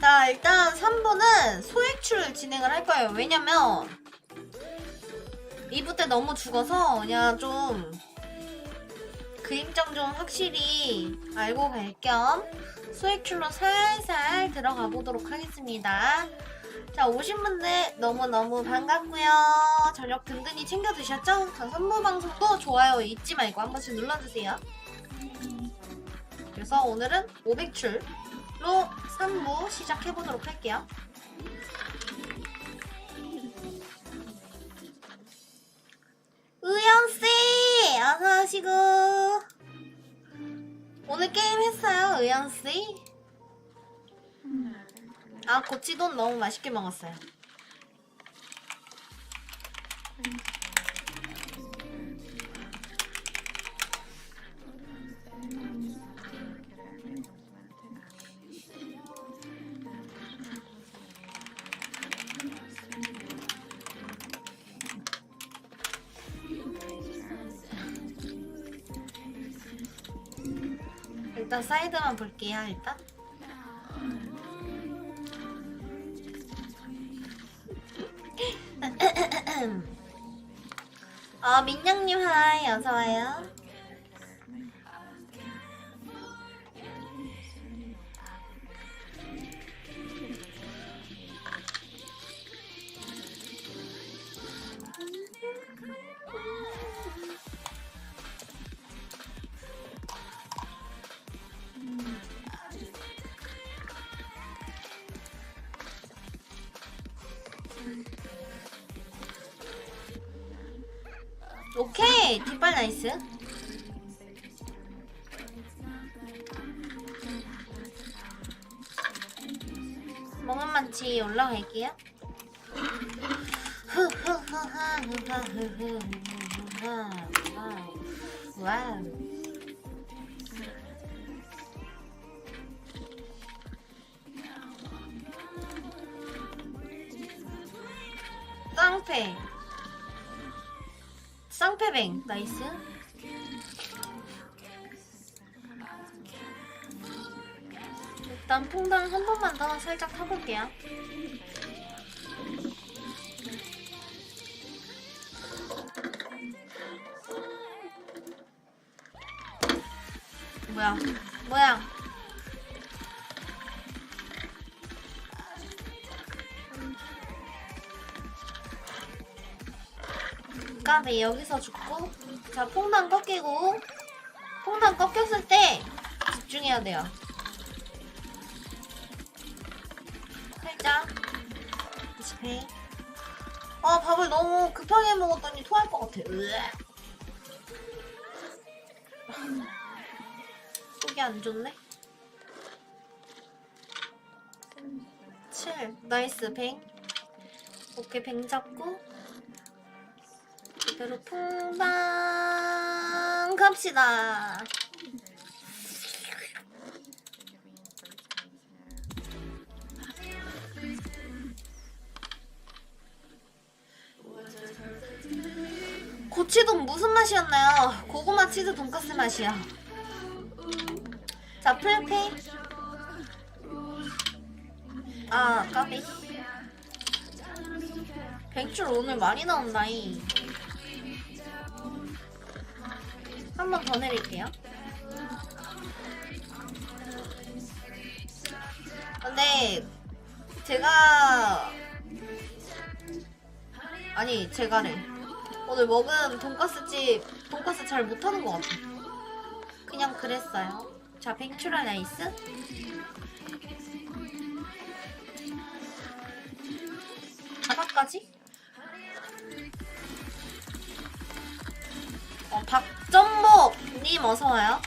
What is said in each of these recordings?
자, 일단 3부는 소액출을 진행을 할 거예요. 왜냐면 2부 때 너무 죽어서 그냥 좀 그림정 좀 확실히 알고 갈 겸 소액출로 살살 들어가 보도록 하겠습니다. 자, 오신 분들 너무너무 반갑고요. 저녁 든든히 챙겨 드셨죠? 자, 선무 방송도 좋아요 잊지 말고 한 번씩 눌러주세요. 그래서 오늘은 500출 로 3부 시작해 보도록 할게요. 의영씨! 어서오시고. 오늘 게임 했어요, 의영씨? 아, 고치돈 너무 맛있게 먹었어요. 사이드만 볼게요, 일단. 아, 민영님 하이, 어서와요. 와우. 깡패. 쌍패뱅 나이스 일단 퐁당 한 번만 더 살짝 타볼게요 뭐야? 뭐야? 까비 여기서 죽고 자 퐁당 꺾이고 퐁당 꺾였을 때 집중해야 돼요. 살짝 디스페이 아 밥을 너무 급하게 먹었더니 토할 것 같아. 으악. 속이 안 좋네 7 나이스 뱅 오케이 뱅 잡고 그대로 풍방 갑시다. 고치동 무슨 맛이었나요? 고구마 치즈 돈까스 맛이야. 자, 풀페이. 아, 까비. 백줄 오늘 많이 나온다이. 한번 더 내릴게요. 근데 제가 아니 제가래 오늘 먹은 돈가스 집 돈가스 잘 못하는 것 같아. 그냥 그랬어요. 자 뱅츄라 라이스. 바닥까지? 어, 박전목님 어서와요.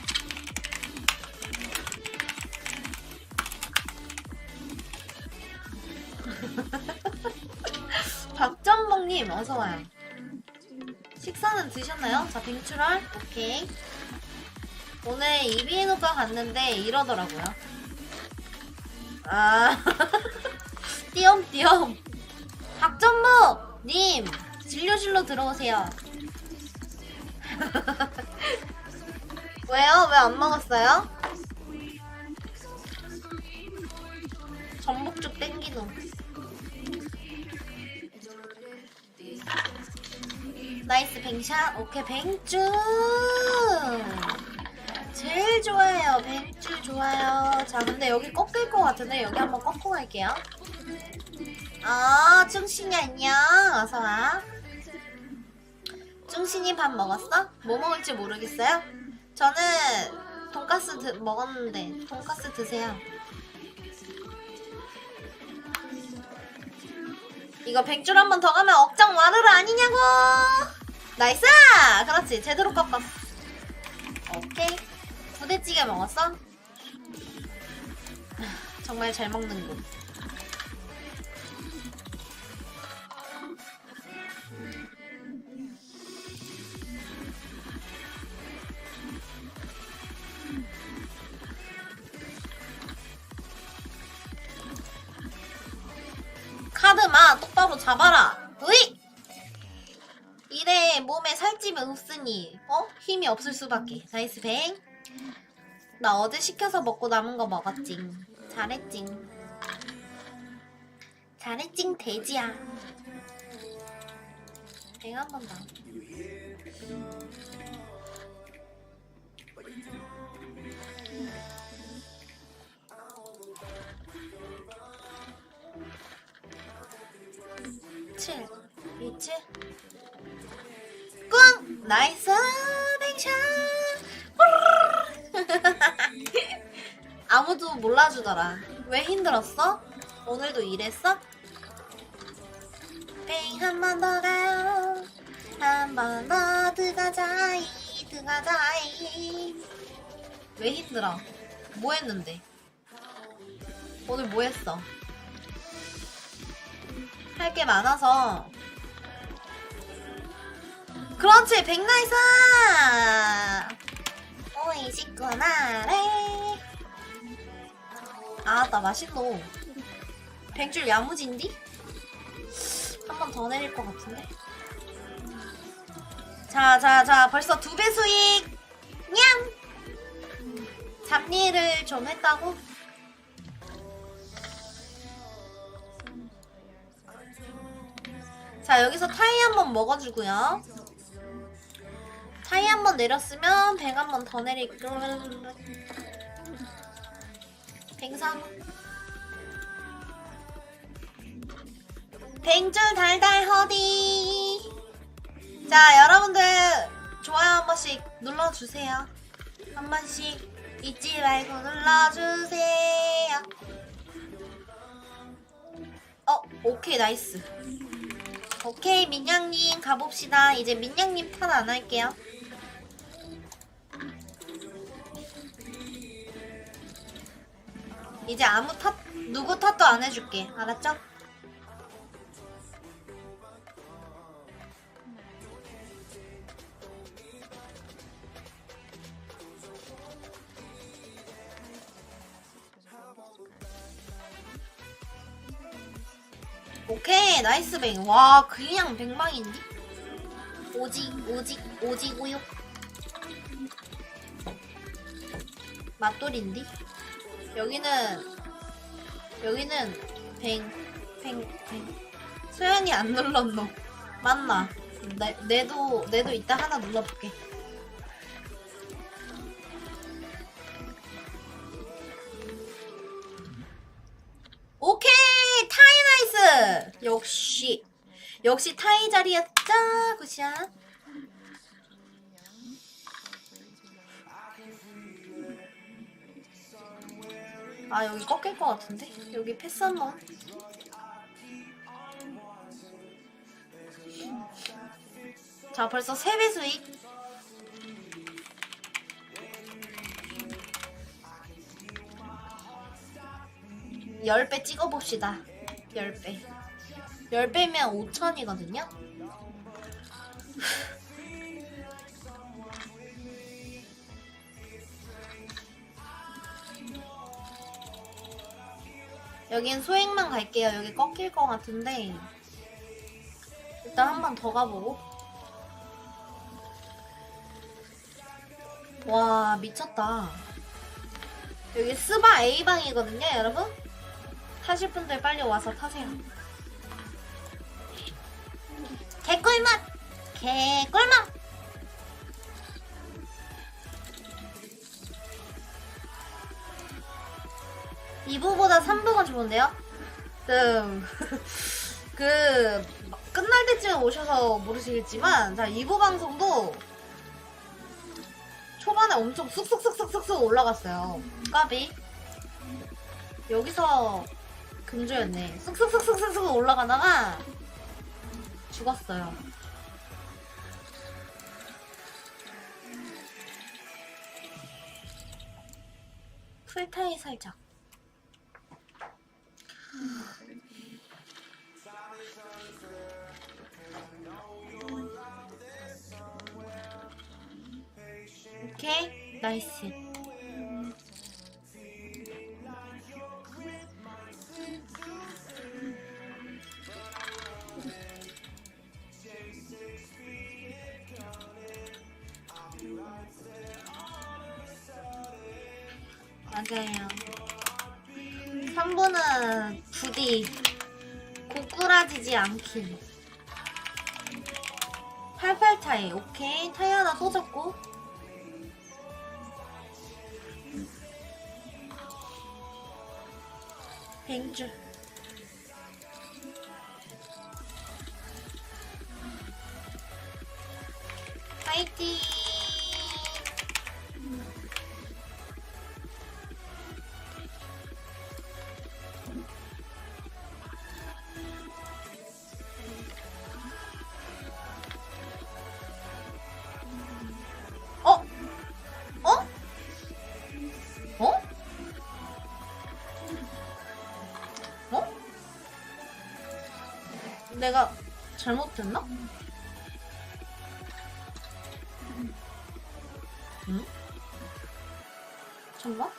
박전목님 어서와요. 식사는 드셨나요? 자, 빙출할? 오케이. 오늘 이비인 오빠 갔는데 이러더라고요. 아, 띄엄띄엄. 박전목님! 진료실로 들어오세요. 왜요? 왜 안 먹었어요? 전복죽 땡기노. 나이스 뱅샷. 오케이 뱅쭈. 제일 좋아요. 뱅쭈 좋아요. 자 근데 여기 꺾일 것 같은데 여기 한번 꺾고 갈게요. 아 충신이 안녕. 어서 와. 충신이 밥 먹었어? 뭐 먹을지 모르겠어요? 저는 돈가스 드, 먹었는데 돈가스 드세요. 이거 백줄 한 번 더 가면 억장 와르르 아니냐고! 나이스! 그렇지 제대로 꺾었어. 부대찌개 먹었어? 하, 정말 잘 먹는군. 카드마 똑바로 잡아라. 으이! 이래 몸에 살집이 없으니 어 힘이 없을 수밖에. 나이스 뱅. 나 어제 시켜서 먹고 남은 거 먹었지. 잘했지. 잘했지 돼지야. 뱅한번 더. 칠, 이치, 꽝! 나이스 아무도 몰라주더라. 왜 힘들었어? 오늘도 일했어? 뱅 한 번 더 가요. 한 번 더 들어가자이, 들어가자이. 왜 힘들어? 뭐 했는데? 오늘 뭐 했어? 할 게 많아서 그렇지 백나이스 오이시구나래 아나 맛있노 백줄 야무진디? 한 번 더 내릴 것 같은데 자자자 벌써 두 배 수익 냠 잡일을 좀 했다고? 자 여기서 타이 한 번 먹어주고요. 타이 한 번 내렸으면 뱅한번 더 내릴 뱅삼 뱅줄 달달 허디. 자 여러분들 좋아요 한 번씩 눌러주세요. 한 번씩 잊지 말고 눌러주세요. 어 오케이 나이스. 오케이 민양님 가봅시다. 이제 민양님 탓안 할게요. 이제 아무 탓 누구 탓도 안 해줄게. 알았죠? 오케이 나이스 뱅. 와 그냥 백망인디? 오직 오직 오직 우육. 맛돌인디? 여기는 여기는 뱅뱅뱅 소연이 안 눌렀노. 맞나? 내, 내도 내도 이따 하나 눌러볼게. 오케이 타이 나이스 역시 역시 타이 자리였다 굿샷 아 여기 꺾일 것 같은데 여기 패스 한 번 자 벌써 3배 수익 열 배 찍어봅시다. 10배. 10배면 5천이거든요? 여긴 소액만 갈게요. 여기 꺾일 것 같은데. 일단 한 번 더 가보고. 와, 미쳤다. 여기 스바 A방이거든요, 여러분? 타실 분들 빨리 와서 타세요. 개꿀맛! 개꿀맛! 이부보다 3부가 좋은데요? 그, 그, 막 끝날 때쯤 오셔서 모르시겠지만, 자, 2부 방송도 초반에 엄청 쑥쑥쑥쑥쑥쑥 올라갔어요. 까비. 여기서 금조였네. 쑥쑥쑥쑥쑥 올라가다가 죽었어요. 풀타이 살짝. 오케이, 나이스. 맞아요. 3번은 부디 고꾸라지지 않길. 88 타이. 오케이. 타이 하나 쏟았고. 뱅줄. 파이팅! 내가 잘못했나? 응? 잠깐?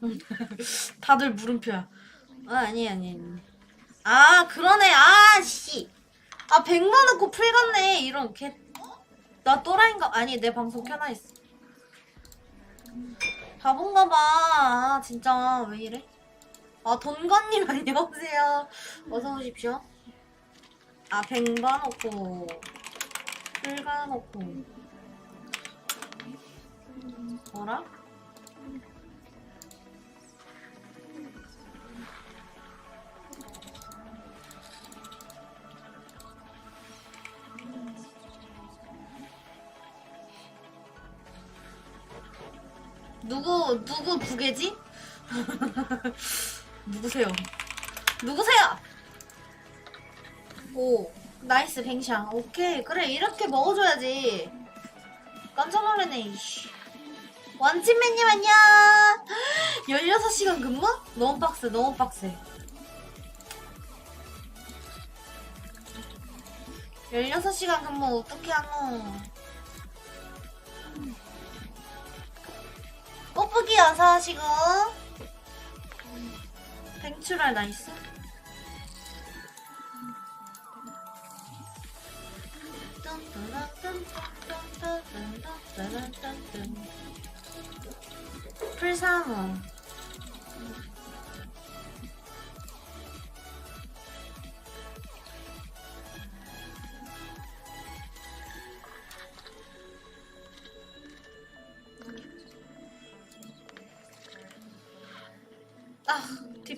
다들 물음표야. 아, 아니, 아니, 아니. 아, 그러네. 아, 씨. 아, 100만 원고 풀 갔네. 이런 개. 나 또라이인가? 아니, 내 방송 켜놔 있어. 바본가 봐. 아, 진짜. 왜 이래? 아, 돈건님 안녕하세요. 어서 오십시오. 아, 100만 넣고. 풀 가놓고. 뭐라? 누구 누구 부계지? 누구세요? 누구세요? 오 나이스 뱅샹 오케이 그래 이렇게 먹어줘야지 깜짝 놀랐네 이씨 원친맨님 안녕 16시간 근무? 너무 빡세 너무 빡세 16시간 근무 어떻게 하노 어서 하시고. 뱅출할 나이스. 풀사무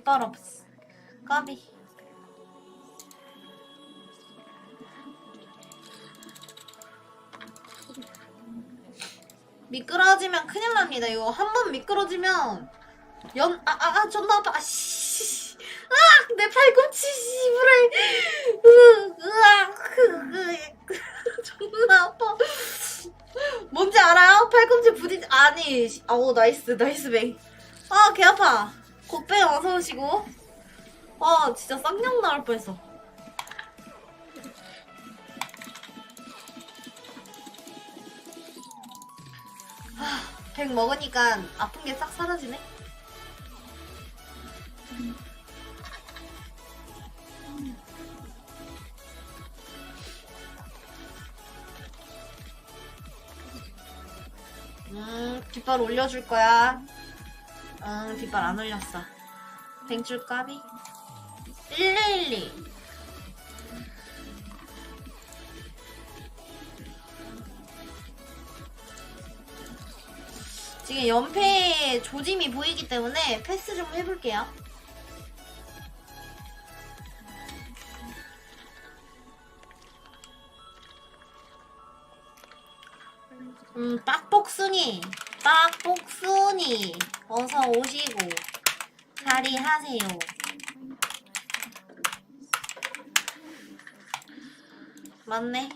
없어 까비. 미끄러지면 큰일 납니다. 이거 한 번 미끄러지면 연 아 아 아 존나 아파. 아씨 아내 팔꿈치 씨부를 으악 존나 아파. 뭔지 알아요? 팔꿈치 부딪 아니 아우 나이스 나이스 뱅 아 개 아파 곱빼 어서 오시고. 와 진짜 쌍욕 나올 뻔했어. 백 먹으니까 아픈 게 싹 사라지네. 음, 깃발 올려줄 거야. 응, 뒷발 안 올렸어. 뱅줄 까비? 1112. 지금 연패에 조짐이 보이기 때문에 패스 좀 해볼게요. 음, 빡복순이, 빡복순이, 어서 오시고, 자리하세요. 맞네.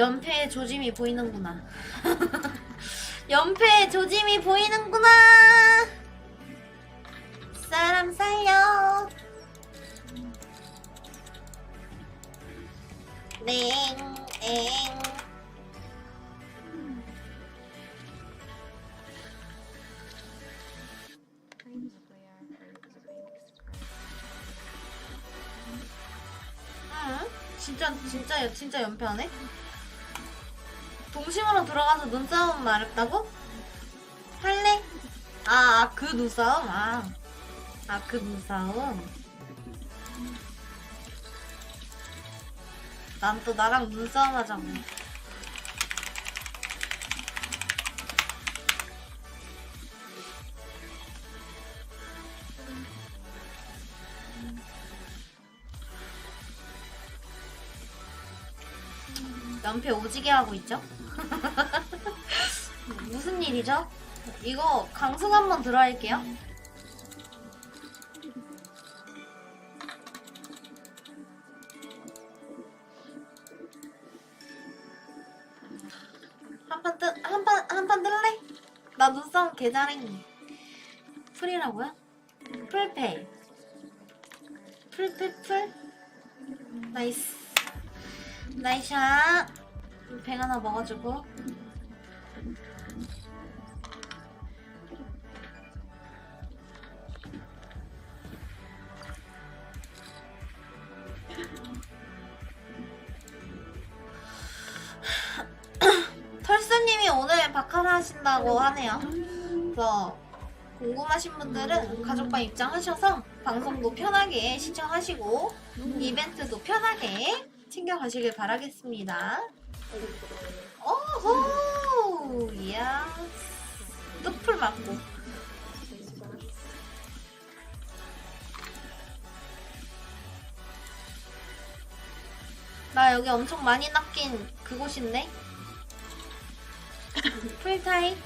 연패의 조짐이 보이는구나. 연패의 조짐이 보이는구나. 사람 살려. 냉, 엥. 응? 진짜 진짜 진짜 연패하네? 동심으로 들어가서 눈싸움 말했다고? 할래? 아, 그 눈싸움? 아, 아, 그 눈싸움? 난 또 나랑 눈싸움 하자고. 연패 오지게 하고 있죠? 무슨 일이죠? 이거 강승 한번 들어갈게요. 한판 뜨, 한판, 한판 뜰래? 나 눈싸움 개 잘해. 풀이라고요? 풀페. 풀풀 풀. 나이스. 나이샷. 뱅 하나 먹어주고. 털스님이 오늘 박하나 하신다고 하네요. 그래서 궁금하신 분들은 가족방 입장하셔서 방송도 편하게 시청하시고 이벤트도 편하게 챙겨 가시길 바라겠습니다. 오호! 이야. 뚝풀 맞고. 나 여기 엄청 많이 낚인 그곳인데? 풀타임?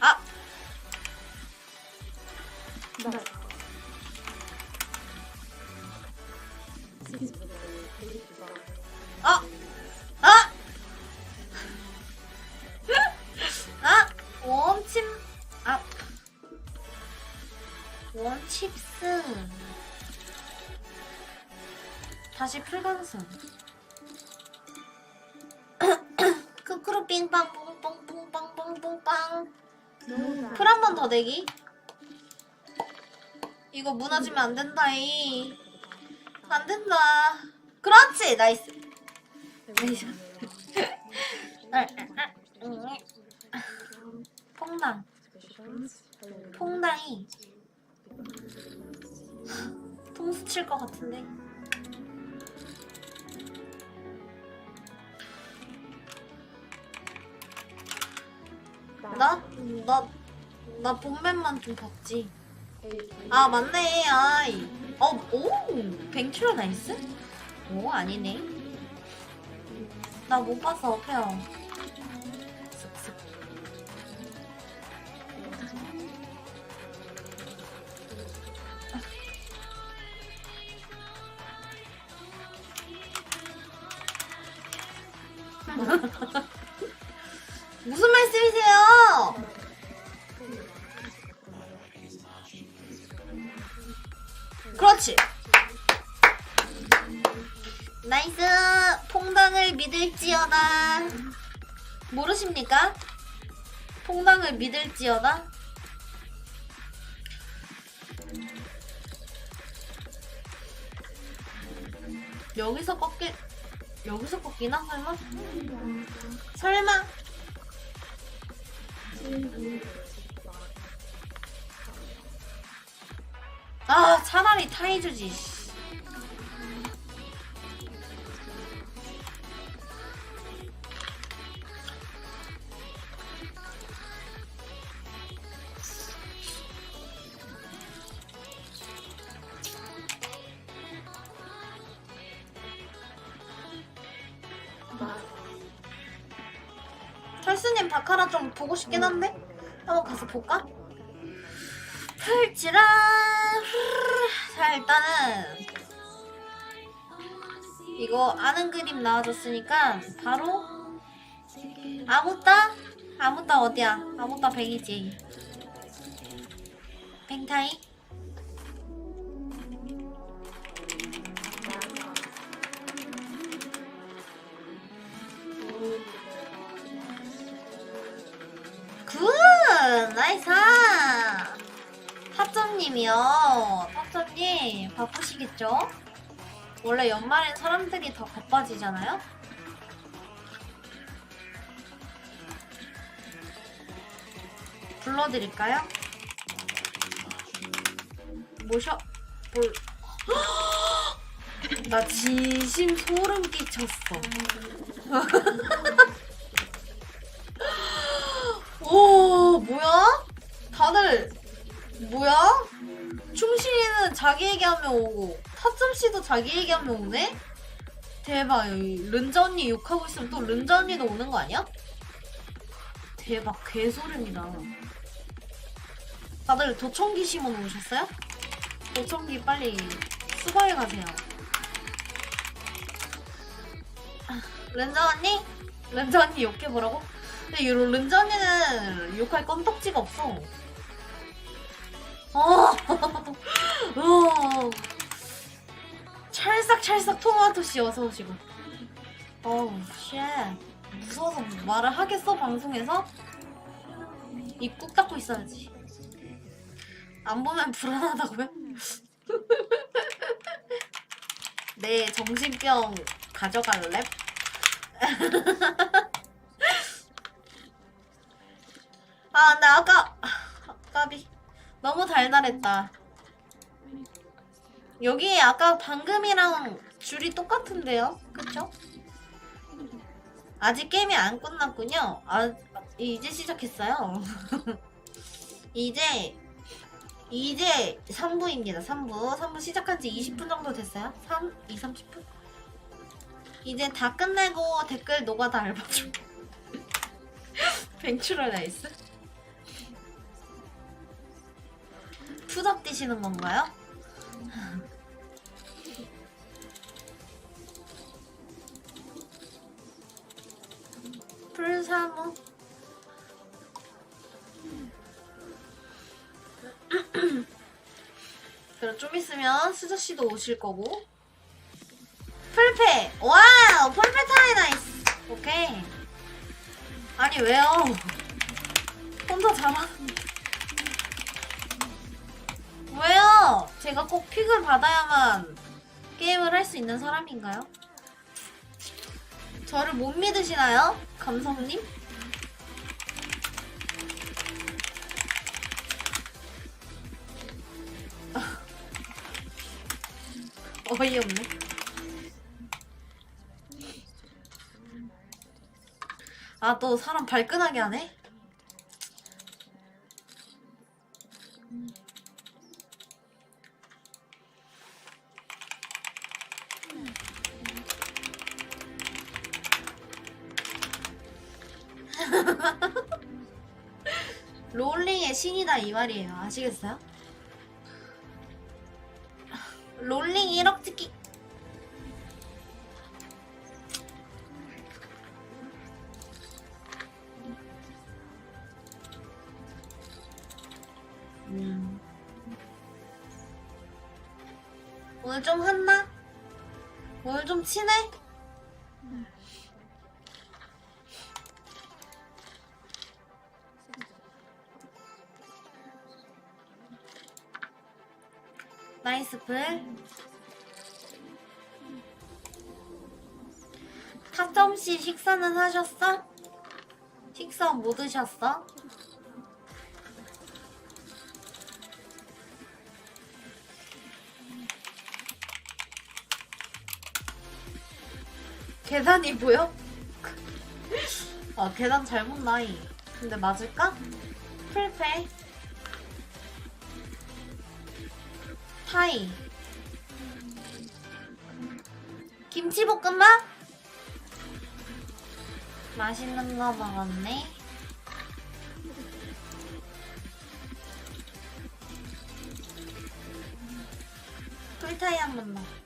아! 아! 원 칩스. 다시 풀강승. 크크루 빙빵 뽕뽕 뽕빵 뽕뽕빵. 풀 한 번 더 내기. 이거 무너지면 안 된다이. 안 된다. 그렇지! 나이스. 나이스. 퐁당. 퐁당이 통수 칠 것 같은데. 나? 나, 나 본맨만 좀 봤지. 아, 맞네. 아이. 어, 오! 뱅큐로 나이스? 오, 아니네. 나 못 봤어, 페어. 지어다. 여기서 꺾일 여기서 꺾이나 설마? 설마? 아 차라리 타이주지 나와줬으니까 바로 아무따? 아무따 어디야? 아무따 100이지 뱅타이 굿! 나이스! 탑점님이요. 탑점님, 바쁘시겠죠? 원래 연말엔 사람들이 더 바빠지잖아요? 불러드릴까요? 모셔, 볼. 나 진심 소름 끼쳤어. 오, 뭐야? 다들, 뭐야? 충실이는 자기 얘기하면 오고, 타점 씨도 자기 얘기하면 오네? 대박, 른자 언니 욕하고 있으면 또 른자 언니도 오는 거 아니야? 대박, 개소름이다. 다들 도청기 심어 놓으셨어요? 도청기 빨리 수거해 가세요. 아, 른자 언니? 른자 언니 욕해보라고? 근데 이 른자 언니는 욕할 껌딱지가 없어. 어, 어. 찰싹찰싹 토마토 씨 어서 오시고. 어우, 쉣. 무서워서 말을 하겠어, 방송에서? 입 꾹 닫고 있어야지. 안 보면 불안하다고요? 내 정신병 가져갈래? 아, 근데 아까. 너무 달달했다. 여기 아까 방금이랑 줄이 똑같은데요? 그쵸? 아직 게임이 안 끝났군요. 아, 이제 시작했어요. 이제, 이제 3부입니다. 3부. 3부 시작한 지 20분 정도 됐어요? 3, 2, 30분? 이제 다 끝내고 댓글 노가다 알바 좀. 뱅추럴 나이스. 푸덕 뛰시는 건가요? 풀사무 그럼 좀 있으면 수저 씨도 오실 거고. 풀페 와우! 풀페 타이 나이스! 오케이. 아니 왜요? 혼자 잘하는 제가 꼭 픽을 받아야만 게임을 할 수 있는 사람인가요? 저를 못 믿으시나요? 감성님? 어이없네. 아, 또 사람 발끈하게 하네? 신이다 이 말이에요. 아시겠어요? 풀. 타점씨 식사는 하셨어? 식사 뭐 드셨어? 계단이 보여? 아 계단 잘못 나이 근데 맞을까? 풀페 타이 김치볶음밥? 맛있는 거 먹었네 풀타이 한 번 더.